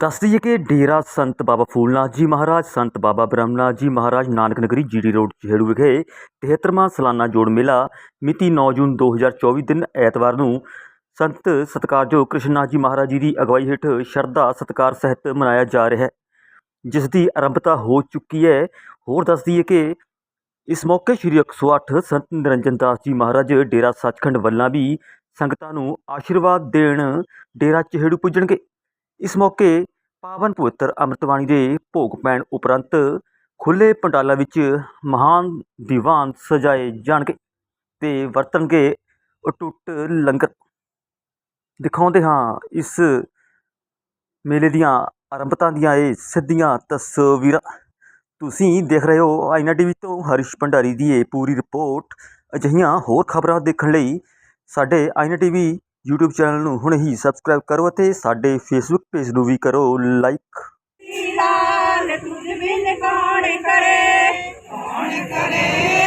ਦੱਸ ਦਈਏ ਕਿ ਡੇਰਾ ਸੰਤ ਬਾਬਾ ਫੂਲਨਾਥ ਜੀ ਮਹਾਰਾਜ, ਸੰਤ ਬਾਬਾ ਬ੍ਰਹਮਨਾਥ ਜੀ ਮਹਾਰਾਜ ਨਾਨਕ ਨਗਰੀ ਜੀਡੀ ਰੋਡ ਚਿਹੜੂ ਵਿਖੇ 73ਵਾਂ ਸਾਲਾਨਾ ਜੋੜ ਮੇਲਾ ਮਿਤੀ 9 ਜੂਨ 2024 ਦਿਨ ਐਤਵਾਰ ਨੂੰ ਸੰਤ ਸਤਿਕਾਰਯੋਗ ਕ੍ਰਿਸ਼ਨਨਾਥ ਜੀ ਮਹਾਰਾਜ ਜੀ ਦੀ ਅਗਵਾਈ ਹੇਠ ਸ਼ਰਧਾ ਸਤਿਕਾਰ ਸਹਿਤ ਮਨਾਇਆ ਜਾ ਰਿਹਾ ਹੈ। ਜਿਸ ਦੀ ਆਰੰਭਤਾ ਹੋ ਚੁੱਕੀ ਹੈ। ਹੋਰ ਦੱਸ ਦਈਏ ਕਿ ਇਸ ਮੌਕੇ ਸ੍ਰੀ 108 ਸੰਤ ਨਿਰੰਜਨ ਦਾਸ ਜੀ ਮਹਾਰਾਜ ਡੇਰਾ ਸੱਚਖੰਡ ਵੱਲਾਂ ਵੀ ਸੰਗਤਾਂ ਨੂੰ ਆਸ਼ੀਰਵਾਦ ਦੇਣ ਡੇਰਾ ਚਿਹੜੂ ਪੁੱਜਣਗੇ। ਇਸ ਮੌਕੇ ਪਾਵਨ ਪਵਿੱਤਰ ਅੰਮ੍ਰਿਤਵਾਣੀ ਦੇ ਭੋਗ ਪੈਣ ਉਪਰੰਤ ਖੁੱਲੇ ਪੰਡਾਲਾਂ ਵਿੱਚ ਮਹਾਨ ਦੀਵਾਨ ਸਜਾਏ ਜਾਣਗੇ ਤੇ ਵਰਤਣਗੇ ਅਟੁੱਟ ਲੰਗਰ। ਦਿਖਾਉਂਦੇ ਹਾਂ ਇਸ ਮੇਲੇ ਦੀਆਂ ਆਰੰਭਤਾ ਦੀਆਂ ਇਹ ਸਿੱਧੀਆਂ ਤਸਵੀਰਾਂ। ਤੁਸੀਂ ਦੇਖ ਰਹੇ ਹੋ ਆਈਨਾ ਟੀਵੀ ਤੋਂ ਹਰੀਸ਼ ਭੰਡਾਰੀ ਦੀ ਇਹ ਪੂਰੀ ਰਿਪੋਰਟ। ਅਜਿਹੀਆਂ ਹੋਰ ਖਬਰਾਂ ਦੇਖਣ ਲਈ ਸਾਡੇ ਆਈਨਾ ਟੀਵੀ YouTube ਚੈਨਲ ਨੂੰ ਹੁਣੇ ਹੀ ਸਬਸਕ੍ਰਾਈਬ ਕਰੋ ਅਤੇ ਸਾਡੇ Facebook ਪੇਜ ਨੂੰ ਵੀ ਕਰੋ ਲਾਈਕ ਲਾਲ ਤੁਝ ਬਿਨ ਕੌਣ ਕਰੇ। ਕੌਣ ਕਰੇ?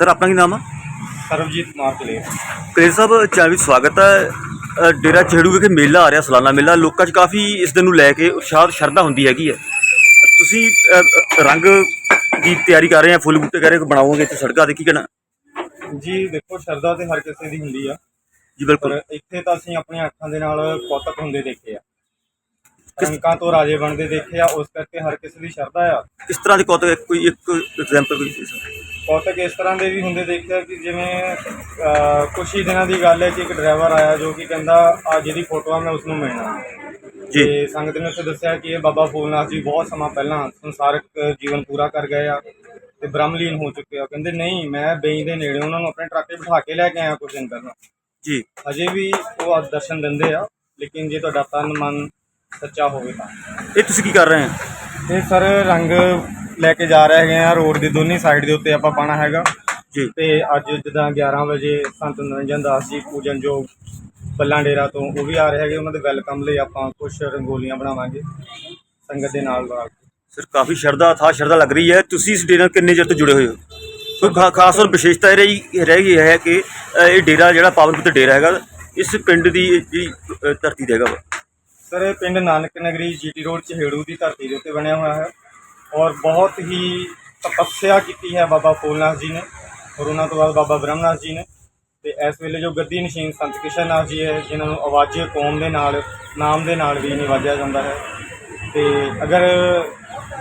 ਸਰ ਆਪਣਾ ਕੀ ਨਾਮ ਹੈ ਸਰਬਜੀਤ ਕੁਮਾਰ ਕਲੇ ਕਲੇਰ ਸਾਹਿਬ ਚੈਨਲ ਵਿੱਚ ਸਵਾਗਤ ਹੈ। ਅ, ਡੇਰਾ ਚਿਹੜੂ ਵਿਖੇ ਮੇਲਾ ਆ ਰਿਹਾ ਸਾਲਾਨਾ ਮੇਲਾ। ਲੋਕਾਂ 'ਚ ਕਾਫੀ ਇਸ ਦਿਨ ਨੂੰ ਲੈ ਕੇ ਉਤਸ਼ਾਹ ਸ਼ਰਧਾ ਹੁੰਦੀ ਹੈਗੀ ਹੈ। ਤੁਸੀਂ ਅ, ਅ, ਰੰਗ ਦੀ ਤਿਆਰੀ ਕਰ ਰਹੇ ਆ ਫੁੱਲ ਬੂਟੇ ਕਰ ਰਹੇ ਹੋ ਬਣਾਓਗੇ ਇੱਥੇ ਸੜਕਾਂ ਤੇ ਕੀ ਕਹਿਣਾ? ਜੀ ਦੇਖੋ ਸ਼ਰਧਾ ਤੇ ਹਰ ਕਿਸੇ ਦੀ ਹੁੰਦੀ ਆ। ਜੀ ਬਿਲਕੁਲ। ਪਰ ਇੱਥੇ ਤਾਂ ਅਸੀਂ ਆਪਣੀਆਂ ਅੱਖਾਂ ਦੇ ਨਾਲ ਕੌਤਕ ਹੁੰਦੇ ਦੇਖੇ ਆ। ਅੰਕਾਂ ਤੋਂ ਰਾਜੇ ਬਣਦੇ ਦੇਖੇ ਆ ਉਸ ਕਰਕੇ ਹਰ ਕਿਸੇ ਦੀ ਸ਼ਰਧਾ ਆ। ਕਿਸ ਤਰ੍ਹਾਂ ਦੀ ਕੌਤਕ? ਕੋਈ ਇੱਕ ਐਗਜ਼ਾਮਪਲ ਕੋਈ ਸਕਦੇ? ਕੌਤਕ ਇਸ ਤਰ੍ਹਾਂ ਦੇ ਵੀ ਹੁੰਦੇ ਦੇਖੇ ਆ ਕਿ ਜਿਵੇਂ ਅਹ, ਕੁਛ ਹੀ ਦਿਨਾਂ ਦੀ ਗੱਲ ਹੈ ਕਿ ਇੱਕ ਡਰਾਈਵਰ ਆਇਆ ਜੋ ਕਿ ਕਹਿੰਦਾ ਆ ਜਿਹਦੀ ਫੋਟੋ ਆ ਮੈਂ ਉਸ ਨੂੰ ਮਿਲਣਾ। ਜੀ। ਤੇ ਸੰਗਤ ਨੇ ਉੱਥੇ ਦੱਸਿਆ ਕਿ ਇਹ ਬਾਬਾ ਫੂਲਨਾਥ ਜੀ ਬਹੁਤ ਸਮਾਂ ਪਹਿਲਾਂ ਸੰਸਾਰਿਕ ਜੀਵਨ ਪੂਰਾ ਕਰ ਗਏ ਆ ਤੇ ਬ੍ਰਹਮਲੀਨ ਹੋ ਚੁੱਕੇ ਆ। ਕਹਿੰਦੇ ਨਹੀਂ ਮੈਂ ਬੇਈ ਦੇ ਨੇੜੇ ਉਹਨਾਂ ਨੂੰ ਆਪਣੇ ਟਰੱਕ ਤੇ ਬਿਠਾ ਕੇ ਲੈ ਕੇ ਆਇਆ ਕੁਝ ਦਿਨ ਪਹਿਲਾਂ। ਜੀ। ਅਜੇ ਵੀ ਉਹ ਦਰਸ਼ਨ ਦਿੰਦੇ ਆ ਲੇਕਿਨ ਜੇ ਤੁਹਾਡਾ ਤਨ ਮਨ ਸੱਚਾ ਹੋਵੇ ਤਾਂ। ਇਹ ਤੁਸੀਂ ਕੀ ਕਰ ਰਹੇ ਹੋ? ਇਹ ਸਰ ਰੰਗ ਲੈ ਕੇ ਜਾ ਰਹੇ ਹੈਗੇ ਆ ਰੋਡ ਦੀ ਦੋਨੀ ਸਾਈਡ ਦੇ ਉੱਤੇ ਆਪਾਂ ਪਾਣਾ ਹੈਗਾ। ਜੀ। ਤੇ ਅੱਜ ਜਿੱਦਾਂ 11 ਵਜੇ ਸੰਤ ਨਰਿੰਜਨ ਦਾਸ ਜੀ ਪੂਜਨ ਜੋ ਬੱਲਾਂ ਡੇਰਾ ਤੋਂ ਉਹ ਵੀ ਆ ਰਹੇ ਹੈਗੇ ਉਹਨਾਂ ਦੇ ਵੈਲਕਮ ਲਈ ਆਪਾਂ ਕੁਝ ਰੰਗੋਲੀਆਂ ਬਣਾਵਾਂਗੇ ਸੰਗਤ ਦੇ ਨਾਲ ਨਾਲ। ਸਰ ਕਾਫੀ ਸ਼ਰਧਾ ਥਾ ਸ਼ਰਧਾ ਲੱਗ ਰਹੀ ਹੈ। ਤੁਸੀਂ ਇਸ ਡੇਰੇ ਨਾਲ ਕਿੰਨੇ ਚਿਰ ਤੋਂ ਜੁੜੇ ਹੋਏ ਹੋ? ਕੋਈ ਖਾ- ਖਾਸ ਔਰ ਵਿਸ਼ੇਸ਼ਤਾ ਇਹ ਰਹੀ ਰਹਿ ਗਈ ਹੈ ਕਿ ਅ, ਇਹ ਡੇਰਾ ਜਿਹੜਾ ਪਾਵਨ ਪੁੱਤਰ ਡੇਰਾ ਹੈਗਾ ਇਸ ਪਿੰਡ ਦੀ ਜਿਹੜੀ ਅ, ਧਰਤੀ ਤੇ ਹੈਗਾ ਵਾ। ਸਰ, ਇਹ ਪਿੰਡ ਨਾਨਕ ਨਗਰੀ ਜੀਟੀ ਰੋਡ ਚਹੇੜੂ ਦੀ ਧਰਤੀ ਦੇ ਉੱਤੇ ਬਣਿਆ ਹੋਇਆ ਹੈ ਔਰ ਬਹੁਤ ਹੀ ਤਪੱਸਿਆ ਕੀਤੀ ਹੈ ਬਾਬਾ ਫੂਲਨਾਥ ਜੀ ਨੇ ਔਰ ਉਹਨਾਂ ਤੋਂ ਬਾਅਦ ਬਾਬਾ ਬ੍ਰਹਮਨਾਥ ਜੀ ਨੇ ਤੇ ਇਸ ਵੇਲੇ ਜੋ ਗੱਦੀ ਨਸ਼ੀਨ ਸੰਤ ਕਿਸ਼ਨ ਨਾਥ ਜੀ ਹੈ, ਜਿਨ੍ਹਾਂ ਨੂੰ ਆਵਾਜ਼ੇ ਕੌਮ ਦੇ ਨਾਲ, ਨਾਮ ਦੇ ਨਾਲ ਵੀ ਨਿਵਾਜਿਆ ਜਾਂਦਾ ਹੈ। ਤੇ ਅਗਰ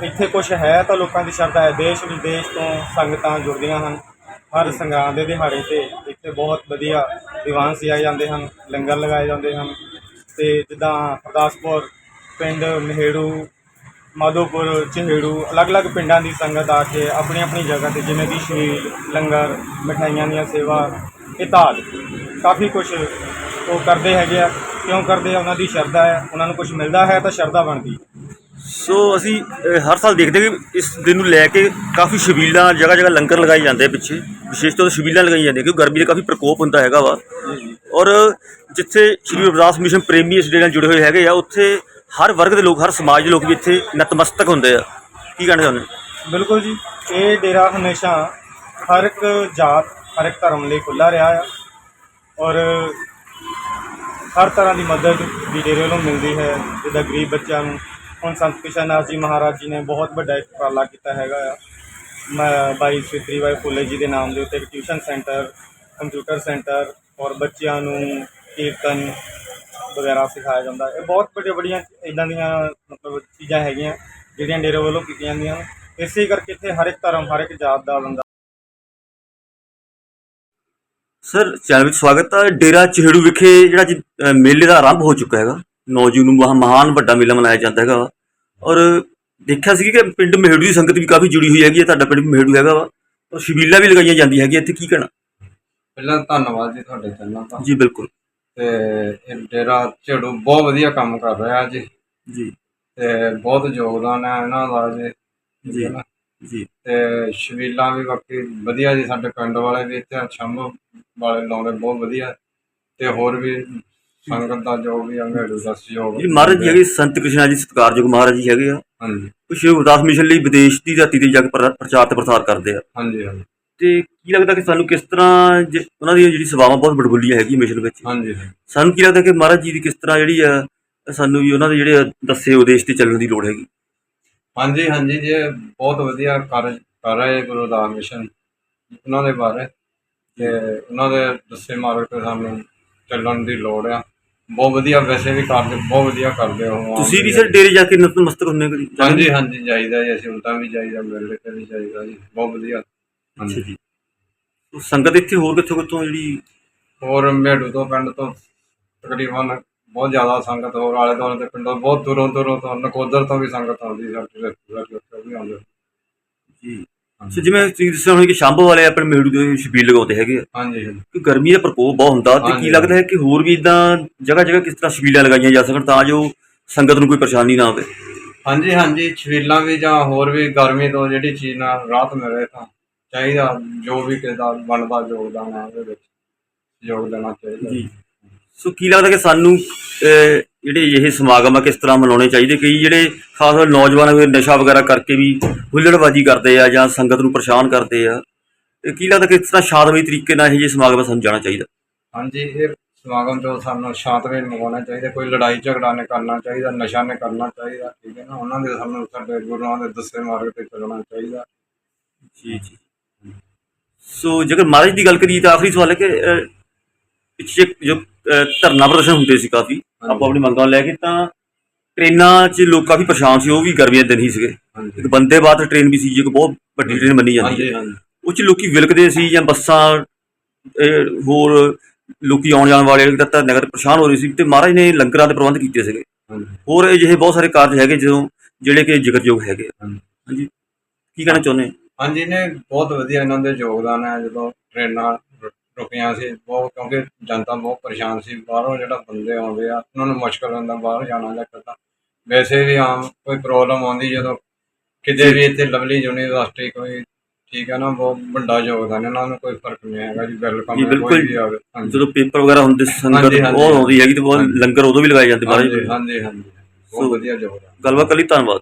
ਇੱਥੇ ਕੁਝ ਹੈ ਤਾਂ ਲੋਕਾਂ ਦੀ ਸ਼ਰਧਾ ਹੈ। ਦੇਸ਼ ਵਿਦੇਸ਼ ਤੋਂ ਸੰਗਤਾਂ ਜੁੜਦੀਆਂ ਹਨ। ਹਰ ਸੰਗਰਾਂਦ ਦੇ ਦਿਹਾੜੇ ਤੇ ਇੱਥੇ ਬਹੁਤ ਵਧੀਆ ਦੀਵਾਨ ਸਿਆਏ ਜਾਂਦੇ ਹਨ, ਲੰਗਰ ਲਗਾਏ ਜਾਂਦੇ ਹਨ। ਤੇ ਜਿੱਦਾਂ ਹਰਦਾਸਪੁਰ ਪਿੰਡ ਮਹੇੜੂ ਮਾਧੋਪੁਰ ਚਹੇੜੂ ਅਲੱਗ-ਅਲੱਗ ਪਿੰਡਾਂ ਦੀ ਸੰਗਤ ਆ ਕੇ ਆਪਣੀ ਆਪਣੀ ਜਗ੍ਹਾ ਤੇ ਜਿਵੇਂ ਦੀ ਸ਼ੀਲ ਲੰਗਰ ਮਠਾਈਆਂ ਦੀਆਂ ਸੇਵਾ ਇਤਾਦ ਕਾਫੀ ਕੁਝ ਉਹ ਕਰਦੇ ਹੈਗੇ ਆ। ਕਿਉਂ ਕਰਦੇ ਆ? ਉਹਨਾਂ ਦੀ ਸ਼ਰਧਾ ਹੈ ਉਹਨਾਂ ਨੂੰ ਕੁਝ ਮਿਲਦਾ ਹੈ ਤਾਂ ਸ਼ਰਧਾ ਬਣਦੀ ਸੋ ਅਸੀਂ ਹਰ ਸਾਲ ਦੇਖਦੇ ਕਿ ਇਸ ਦਿਨ ਨੂੰ ਲੈ ਕੇ ਕਾਫੀ ਛਬੀਲਾਂ ਜਗ੍ਹਾ ਜਗ੍ਹਾ ਲੰਗਰ ਲਗਾਏ ਜਾਂਦੇ ਆ ਪਿੱਛੇ। ਵਿਸ਼ੇਸ਼ ਤੌਰ ਤੇ ਛਬੀਲਾਂ ਲਗਾਈਆਂ ਜਾਂਦੀਆਂ ਕਿਉਂਕਿ ਗਰਮੀ ਦਾ ਕਾਫੀ ਪ੍ਰਕੋਪ ਹੁੰਦਾ ਹੈਗਾ ਵਾ। ਜੀ ਜੀ। ਔਰ ਜਿੱਥੇ ਸ਼੍ਰੀ ਗੁਰਦਾਸ ਮਿਸ਼ਨ ਪ੍ਰੇਮੀ ਇਸ ਡੇਰੇ ਨਾਲ ਜੁੜੇ ਹੋਏ ਹੈਗੇ ਆ, ਉੱਥੇ ਹਰ ਵਰਗ ਦੇ ਲੋਕ, ਹਰ ਸਮਾਜ ਦੇ ਲੋਕ ਵੀ ਇੱਥੇ ਨਤਮਸਤਕ ਹੁੰਦੇ ਆ। ਕੀ ਕਹਿਣਾ ਚਾਹੁੰਦੇ ਬਿਲਕੁਲ ਜੀ, ਇਹ ਡੇਰਾ ਹਮੇਸ਼ਾ ਹਰ ਇੱਕ ਜਾਤ, ਹਰ ਇੱਕ ਧਰਮ ਲਈ ਖੁੱਲਾ ਰਿਹਾ ਆ ਔਰ ਹਰ ਤਰ੍ਹਾਂ ਦੀ ਮਦਦ ਵੀ ਡੇਰੇ ਵੱਲੋਂ ਮਿਲਦੀ ਹੈ। ਜਿੱਦਾਂ ਗਰੀਬ ਬੱਚਿਆਂ ਨੂੰ, ਹੁਣ ਸੰਤ ਕਿਸ਼ਨਨਾਥ ਜੀ ਮਹਾਰਾਜ ਜੀ ਨੇ ਬਹੁਤ ਵੱਡਾ ਇੱਕ ਉਪਰਾਲਾ ਕੀਤਾ ਹੈਗਾ ਆ। ਮੈਂ ਬਾਈ ਸ੍ਰੀ ਬਾਈ ਫੁੱਲੇ ਜੀ ਦੇ ਨਾਮ ਦੇ ਉੱਤੇ ਇੱਕ ਟਿਊਸ਼ਨ ਸੈਂਟਰ ਕੰਪਿਊਟਰ ਸੈਂਟਰ ਔਰ ਬੱਚਿਆਂ ਨੂੰ ਕੀਰਤਨ ਵਗੈਰਾ ਸਿਖਾਇਆ ਜਾਂਦਾ। ਇਹ ਬਹੁਤ ਵੱਡੀਆਂ ਵੱਡੀਆਂ ਇਦਾਂ ਦੀਆਂ ਮਤਲਬ ਚੀਜ਼ਾਂ ਹੈਗੀਆਂ, ਜਿਹੜੀਆਂ ਡੇਰੇ ਵੱਲੋਂ ਕੀਤੀਆਂ ਜਾਂਦੀਆਂ। ਹਨ। ਇਸੇ ਕਰਕੇ ਇੱਥੇ ਹਰ ਇੱਕ ਧਰਮ, ਹਰ ਇੱਕ ਜਾਤ ਦਾ ਬੰਦਾ ਸਰ, ਚੈਨਲ ਵਿੱਚ ਸਵਾਗਤ ਹੈ ਡੇਰਾ ਚਿਹੜੂ ਵਿਖੇ ਜਿਹੜਾ ਜੀ ਮੇਲੇ ਦਾ ਆਰੰਭ ਹੋ ਚੁੱਕਾ ਹੈਗਾ। 9 ਜੂਨ ਨੂੰ ਮਹਾ- ਮਹਾਨ ਵੱਡਾ ਮੇਲਾ ਮਨਾਇਆ ਜਾਂਦਾ ਹੈਗਾ ਵਾ। ਔਰ ਦੇਖਿਆ ਸੀ ਕਿ ਪਿੰਡ ਮਹਿੜੂ ਦੀ ਸੰਗਤ ਵੀ ਕਾਫੀ ਜੁੜੀ ਹੋਈ ਹੈਗੀ ਹੈ। ਤੁਹਾਡਾ ਪਿੰਡ ਮਹਿੜੂ ਹੈਗਾ ਵਾ। ਔਰ ਸ਼ਬੀਲਾ ਵੀ ਲਗਾਈਆਂ ਜਾਂਦੀਆਂ ਹੈਗੀਆਂ। ਇੱਥੇ ਕੀ ਕਹਿਣਾ? ਪਹਿਲਾਂ ਧੰਨਵਾਦ ਜੀ ਤੁਹਾਡੇ ਚੈਨਲ ਦਾ ਜੀ ਬਿਲਕੁਲ। ਤੇ ਇਹ ਡੇਰਾ ਝੜੂ ਬਹੁਤ ਵਧੀਆ ਕੰਮ ਕਰ ਰਿਹਾ ਜੀ ਜੀ। ਤੇ ਬਹੁਤ ਯੋਗਦਾਨ ਹੈ ਇਹਨਾਂ ਦਾ ਜੀ ਜੀ ਜੀ। ਤੇ ਸ਼ਬੀਲਾਂ ਵੀ ਬਾਕੀ ਵਧੀਆ ਜੀ ਸਾਡੇ ਪਿੰਡ ਵਾਲੇ ਵੀ ਇੱਥੇ ਸ਼ੰਭ ਵਾਲੇ ਲਾਉਂਦੇ ਬਹੁਤ ਵਧੀਆ। ਤੇ ਹੋਰ ਵੀ ਸੰਗਤ ਦਾ ਜੋ ਵੀ ਅੰਗੜੂ ਦਾ ਸਹਿਯੋਗ। ਜੀ ਮਹਾਰਾਜ ਜੀ ਹੈਗੇ ਸੰਤ ਕ੍ਰਿਸ਼ਨਾ ਜੀ ਸਤਿਕਾਰਯੋਗ ਮਹਾਰਾਜ ਜੀ ਹੈਗੇ ਆ। ਹਾਂਜੀ। ਕੁਛ ਉਦਾਸ ਮਿਸ਼ਨ ਲਈ ਵਿਦੇਸ਼ ਦੀ ਧਰਤੀ ਤੇ ਜਾ ਕੇ ਪ੍ਰਚਾਰ ਤੇ ਪ੍ਰਸਾਰ ਕਰਦੇ ਆ। ਹਾਂਜੀ ਹਾਂਜੀ। ਤੇ ਕੀ ਲੱਗਦਾ ਕਿ ਸਾਨੂੰ ਕਿਸ ਤਰ੍ਹਾਂ ਜ- ਉਹਨਾਂ ਦੀ ਜਿਹੜੀ ਸੇਵਾਵਾਂ ਬਹੁਤ ਬੜਬੁੱਲੀਆਂ ਹੈਗੀਆਂ ਮਿਸ਼ਨ ਵਿੱਚ? ਹਾਂਜੀ ਹਾਂਜੀ। ਸਾਨੂੰ ਕੀ ਲੱਗਦਾ ਕਿ ਮਹਾਰਾਜ ਜੀ ਦੀ ਕਿਸ ਤਰ੍ਹਾਂ ਜਿਹੜੀ ਆ ਸਾਨੂੰ ਵੀ ਉਹਨਾਂ ਦੇ ਜਿਹੜੇ ਦੱਸੇ ਉਦੇਸ਼ ਤੇ ਚੱਲਣ ਦੀ ਲੋੜ ਹੈਗੀ? ਹਾਂਜੀ ਹਾਂਜੀ ਜੀ ਇਹ ਬਹੁਤ ਵਧੀਆ ਕਰ ਕਰ ਰਹੇ ਗੁਰੂ ਦਾ ਮਿਸ਼ਨ ਉਹਨਾਂ ਦੇ ਬਾਰੇ ਤੇ ਉਹਨਾਂ ਦੇ ਦੱਸੇ ਮਾਰਗ ਤੇ ਸਾਨੂੰ ਚੱਲਣ ਦੀ ਲੋੜ ਆ। ਬਹੁਤ ਵਧੀਆ ਵੈਸੇ ਵੀ ਕਰਦੇ ਬਹੁਤ ਵਧੀਆ ਕਰਦੇ ਹੋ ਆਮ ਤੁਸੀਂ ਵੀ। ਸਰ ਡੇਰੇ ਜਾ ਕੇ ਨਤਮਸਤਕ ਹੁੰਦੇ ਹੋ ਕਦੀ? ਹਾਂਜੀ ਹਾਂਜੀ ਜਾਈਦਾ ਜੀ ਅਸੀਂ ਉਲਟਾ ਵੀ ਜਾਈਦਾ ਮੇਲੇ ਤੇ ਵੀ ਜਾਈਦਾ ਜੀ। ਬਹੁਤ ਵਧੀਆ। ਅੱਛਾ ਹਾਂਜੀ ਜੀ ਸੰਗਤ ਇੱਥੇ ਹੋਰ ਕਿੱਥੋਂ ਕਿੱਥੋਂ ਜਿਹੜੀ ਹੋਰ ਮੇੜੂ ਤੋਂ ਪਿੰਡ ਤੋਂ ਤਕਰੀਬਨ ਬਹੁਤ ਜ਼ਿਆਦਾ ਸੰਗਤ ਹੋਰ ਆਲੇ ਦੁਆਲੇ ਦੇ ਪਿੰਡੋਂ ਬਹੁਤ ਦੂਰੋਂ ਦੂਰੋਂ ਤੋਂ ਨਕੋਦਰ ਤੋਂ ਵੀ ਸੰਗਤ ਆਉਂਦੀ ਸਾਡੇ ਰਿਸ਼ਤੇਦਾਰ ਲੋਕ ਵੀ ਆਉਂਦੇ। ਜੀ। ਸੋ ਜਿਵੇਂ ਤੁਸੀਂ ਦੱਸਿਆ ਹੋਣਾ ਕਿ ਸ਼ੰਭ ਵਾਲੇ ਆਪਣੇ ਮੇੜੂ ਦੇ ਛਬੀਲ ਲਗਾਉਂਦੇ ਹੈਗੇ ਆ। ਹਾਂਜੀ। ਹਾਂਜੀ ਕਿ ਗਰਮੀ ਦਾ ਪ੍ਰਕੋਪ ਬਹੁਤ ਹੁੰਦਾ ਤੇ ਕੀ ਹਾਂਜੀ। ਲੱਗਦਾ ਹੈ ਕਿ ਹੋਰ ਵੀ ਇਦਾਂ ਜਗ੍ਹਾ ਜਗ੍ਹਾ ਕਿਸ ਤਰ੍ਹਾਂ ਛਬੀਲਾਂ ਲਗਾਈਆਂ ਜਾ ਸਕਣ ਤਾਂ ਜੋ ਸੰਗਤ ਨੂੰ ਕੋਈ ਪਰੇਸ਼ਾਨੀ ਨਾ ਆਵੇ? ਹਾਂਜੀ ਹਾਂਜੀ ਛਬੀਲਾਂ ਵੀ ਜਾਂ ਹੋਰ ਵੀ ਗਰਮੀ ਤੋਂ ਜਿਹੜੀ ਚੀਜ਼ ਨਾਲ ਰਾਹਤ ਮਿਲੇ ਤਾਂ ਚਾਹੀਦਾ ਜੋ ਵੀ ਕਿਸੇ ਦਾ ਬਣਦਾ ਯੋਗਦਾਨ ਹੈ ਉਹਦੇ ਵਿੱਚ ਯੋਗ ਦੇਣਾ ਚਾਹੀਦਾ। ਜੀ। ਸੋ ਕੀ ਲੱਗਦਾ ਕਿ ਸਾਨੂੰ ਅਹ, ਜਿਹੜੇ ਇਹ ਸਮਾਗਮ ਆ ਕਿਸ ਤਰ੍ਹਾਂ ਮਨਾਉਣੇ ਚਾਹੀਦੇ? ਕਈ ਜਿਹੜੇ ਖਾਸ ਤੌਰ ਨੌਜਵਾਨ ਕੋਈ ਨਸ਼ਾ ਵਗੈਰਾ ਕਰਕੇ ਵੀ ਹੁੱਲੜਬਾਜੀ ਕਰਦੇ ਆ ਜਾਂ ਸੰਗਤ ਨੂੰ ਪਰੇਸ਼ਾਨ ਕਰਦੇ ਆ ਤੇ ਕੀ ਲੱਗਦਾ ਕਿ ਇਸ ਤਰ੍ਹਾਂ ਸ਼ਾਂਤਮਈ ਤਰੀਕੇ ਨਾਲ ਇਹ ਜਿਹੇ ਸਮਾਗਮ ਸਾਨੂੰ ਜਾਣਾ ਚਾਹੀਦਾ? ਹਾਂਜੀ ਇਹ ਸਮਾਗਮ ਤੋਂ ਸਾਨੂੰ ਸ਼ਾਂਤਮਈ ਮੰਗਵਾਉਣਾ ਚਾਹੀਦਾ ਕੋਈ ਲੜਾਈ ਝਗੜਾ ਨਹੀਂ ਕਰਨਾ ਚਾਹੀਦਾ ਨਸ਼ਾ ਨਹੀਂ ਕਰਨਾ ਚਾਹੀਦਾ ਠੀਕ ਹੈ ਨਾ? ਉਹਨਾਂ ਦੇ ਸਾਨੂੰ ਸਾਡੇ ਗੁਰੂਆਂ ਦੇ ਦੱਸੇ ਮਾਰਗ ਤੇ ਚੱਲਣਾ ਚਾਹੀਦਾ। ਜੀ ਜੀ। ਸੋ ਜੇਕਰ ਮਹਾਰਾਜ ਦੀ ਗੱਲ ਕਰੀਏ ਤਾਂ ਆਖਰੀ ਸਵਾਲ ਹੈ ਕਿ ਅਹ, ਪਿੱਛੇ ਜੋ ਅਹ, ਧਰਨਾ ਪ੍ਰਦਰਸ਼ਨ ਹੁੰਦੇ ਸੀ ਕਾਫੀ ਆਪਾਂ ਆਪਣੀ ਮੰਗਾਂ ਨੂੰ ਲੈ ਕੇ ਤਾਂ ਟ੍ਰੇਨਾਂ 'ਚ ਲੋਕ ਕਾਫੀ ਪਰੇਸ਼ਾਨ ਸੀ ਉਹ ਵੀ ਗਰਮੀਆਂ ਦੇ ਦਿਨ ਹੀ ਸੀਗੇ। ਹਾਂਜੀ। ਇੱਕ ਬੰਦੇ ਬਾਤ ਟ੍ਰੇਨ ਵੀ ਸੀ ਜੋ ਕਿ ਬਹੁਤ ਵੱਡੀ ਟ੍ਰੇਨ ਮੰਨੀ ਜਾਂਦੀ ਹੈ ਹਾਂਜੀ ਉਹ 'ਚ ਲੋਕੀ ਵਿਲਕਦੇ ਸੀ ਜਾਂ ਬੱਸਾਂ ਇਹ ਹੋਰ ਲੋਕੀ ਆਉਣ ਜਾਣ ਵਾਲੇ ਤਾਂ ਨਗਰ ਪਰੇਸ਼ਾਨ ਹੋ ਰਹੇ ਸੀ ਤੇ ਮਹਾਰਾਜ ਨੇ ਲੰਗਰਾਂ ਦੇ ਪ੍ਰਬੰਧ ਕੀਤੇ ਸੀਗੇ। ਹਾਂਜੀ। ਹੋਰ ਅਜਿਹੇ ਬਹੁਤ ਸਾਰੇ ਕਾਰਜ ਹੈਗੇ ਜਦੋਂ ਜਿਹੜੇ ਕਿ ਜ਼ਿਕਰਯੋਗ ਹੈਗੇ ਆ। ਹਾਂਜੀ। ਹਾਂਜੀ। ਕੀ ਕਹਿਣਾ ਚਾਹੁੰਦੇ ਹੋ? ਹਾਂਜੀ ਨੇ ਬਹੁਤ ਵਧੀਆ ਇਹਨਾਂ ਦੇ ਯੋਗਦਾਨ ਹੈ ਜਦੋਂ ਟ੍ਰੇਨਾਂ ਰੁਕੀਆਂ ਸੀ ਬਹੁਤ ਕਿਉਂਕਿ ਜਨਤਾ ਬਹੁਤ ਪਰੇਸ਼ਾਨ ਸੀ ਬਾਹਰੋਂ ਜਿਹੜਾ ਬੰਦੇ ਆਉਂਦੇ ਆ ਉਹਨਾਂ ਨੂੰ ਮੁਸ਼ਕਲ ਹੁੰਦਾ ਬਾਹਰ ਜਾਣਾ ਜਾਂ ਕਰਦਾ ਵੈਸੇ ਵੀ ਆਮ ਕੋਈ ਪ੍ਰੋਬਲਮ ਆਉਂਦੀ ਜਦੋਂ ਕਿਤੇ ਵੀ ਇੱਥੇ ਲਵਲੀ ਯੂਨੀਵਰਸਿਟੀ ਕੋਈ ਠੀਕ ਹੈ ਨਾ ਬਹੁਤ ਵੱਡਾ ਯੋਗਦਾਨ ਇਹਨਾਂ ਨੂੰ ਕੋਈ ਫ਼ਰਕ ਨਹੀਂ ਹੈਗਾ ਜੀ ਵੈਲਕਮ। ਕੋਈ ਵੀ ਆਵੇ ਹਾਂਜੀ ਜਦੋਂ ਪੇਪਰ ਵਗੈਰਾ ਹੁੰਦੇ ਸੀ, ਸੰਗਤ ਹਾਂਜੀ, ਹਾਂਜੀ। ਬਹੁਤ ਆਉਂਦੀ ਹੈਗੀ ਤੇ ਬਹੁਤ ਹਾਂਜੀ। ਲੰਗਰ ਉਦੋਂ ਵੀ ਲਗਾਏ ਜਾਂਦੇ ਮਹਾਰਾਜ ਹਾਂਜੀ। ਹਾਂਜੀ ਬਹੁਤ ਵਧੀਆ ਯੋਗਦਾਨ ਗੱਲਬਾਤ ਕਰ ਧੰਨਵਾਦ।